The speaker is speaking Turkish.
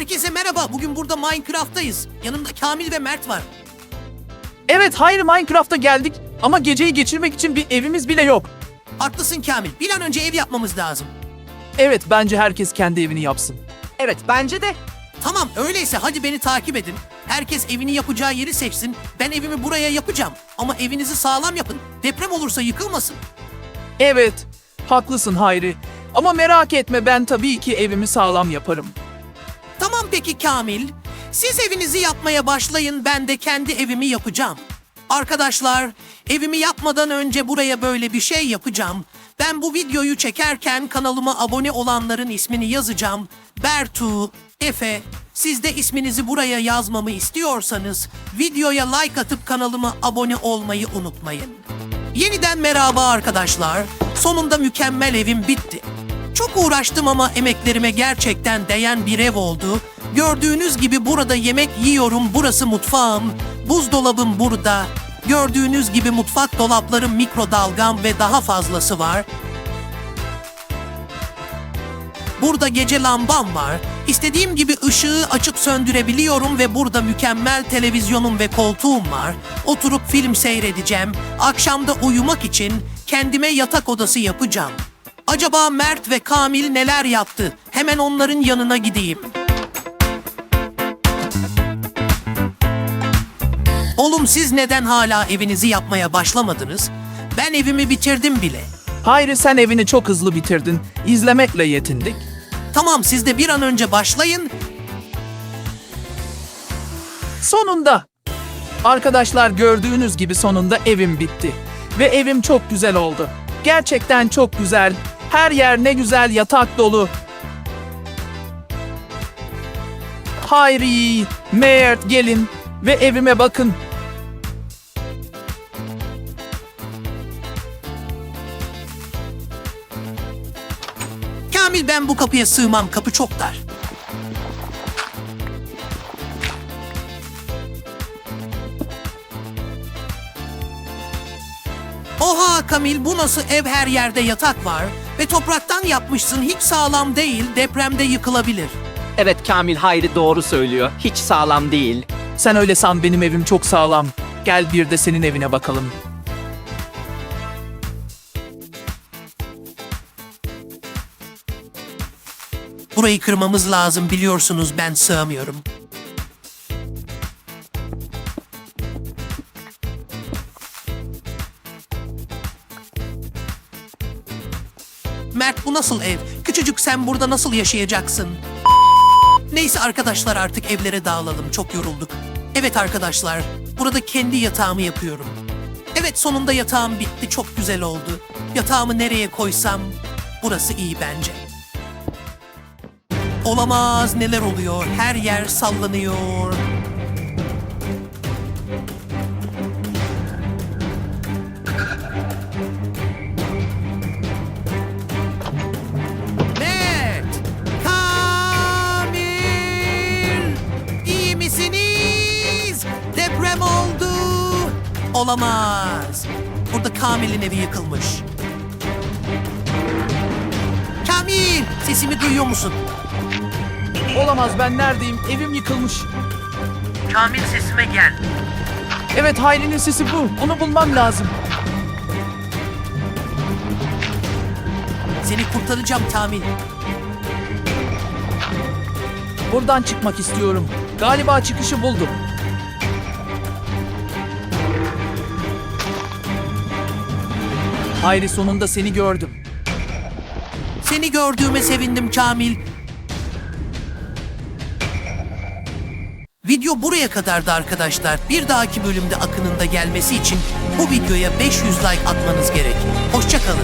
Herkese merhaba. Bugün burada Minecraft'tayız. Yanımda Kamil ve Mert var. Evet hayır Minecraft'a geldik ama geceyi geçirmek için bir evimiz bile yok. Haklısın Kamil. Bir an önce ev yapmamız lazım. Evet bence herkes kendi evini yapsın. Evet bence de. Tamam öyleyse hadi beni takip edin. Herkes evini yapacağı yeri seçsin. Ben evimi buraya yapacağım. Ama evinizi sağlam yapın. Deprem olursa yıkılmasın. Evet haklısın Hayri. Ama merak etme ben tabii ki evimi sağlam yaparım. Peki Kamil. Siz evinizi yapmaya başlayın. Ben de kendi evimi yapacağım. Arkadaşlar, evimi yapmadan önce buraya böyle bir şey yapacağım. Ben bu videoyu çekerken kanalıma abone olanların ismini yazacağım. Bertu, Efe, siz de isminizi buraya yazmamı istiyorsanız videoya like atıp kanalıma abone olmayı unutmayın. Yeniden merhaba arkadaşlar. Sonunda mükemmel evim bitti. Çok uğraştım ama emeklerime gerçekten değen bir ev oldu. Gördüğünüz gibi burada yemek yiyorum. Burası mutfağım. Buzdolabım burada. Gördüğünüz gibi mutfak dolaplarım, mikrodalgam ve daha fazlası var. Burada gece lambam var. İstediğim gibi ışığı açıp söndürebiliyorum ve burada mükemmel televizyonum ve koltuğum var. Oturup film seyredeceğim. Akşamda uyumak için kendime yatak odası yapacağım. Acaba Mert ve Kamil neler yaptı? Hemen onların yanına gideyim. Oğlum siz neden hala evinizi yapmaya başlamadınız? Ben evimi bitirdim bile. Hayri sen evini çok hızlı bitirdin. İzlemekle yetindik. Tamam siz de bir an önce başlayın. Sonunda. Arkadaşlar gördüğünüz gibi sonunda evim bitti. Ve evim çok güzel oldu. Gerçekten çok güzel. Her yer ne güzel yatak dolu. Hayri, Mert gelin ve evime bakın. Kamil ben bu kapıya sığmam. Kapı çok dar. Oha Kamil bu nasıl ev her yerde yatak var ve topraktan yapmışsın hiç sağlam değil depremde yıkılabilir. Evet Kamil Hayri doğru söylüyor. Hiç sağlam değil. Sen öyle san benim evim çok sağlam. Gel bir de senin evine bakalım. Burayı kırmamız lazım biliyorsunuz ben sığamıyorum. Mert bu nasıl ev? Küçücük sen burada nasıl yaşayacaksın? Neyse arkadaşlar artık evlere dağılalım. Çok yorulduk. Evet arkadaşlar, burada kendi yatağımı yapıyorum. Evet sonunda yatağım bitti. Çok güzel oldu. Yatağımı nereye koysam burası iyi bence. Olamaz neler oluyor? Her yer sallanıyor. Mert! Kamil! İyi misiniz? Deprem oldu. Olamaz. Burada Kamil'in evi yıkılmış. Kamil! Sesimi duyuyor musun? Olamaz ben neredeyim? Evim yıkılmış. Kamil sesime gel. Evet Hayri'nin sesi bu. Onu bulmam lazım. Seni kurtaracağım Kamil. Buradan çıkmak istiyorum. Galiba çıkışı buldum. Hayri sonunda seni gördüm. Seni gördüğüme sevindim Kamil. Video buraya kadardı arkadaşlar. Bir dahaki bölümde Akın'ın da gelmesi için bu videoya 500 like atmanız gerek. Hoşçakalın.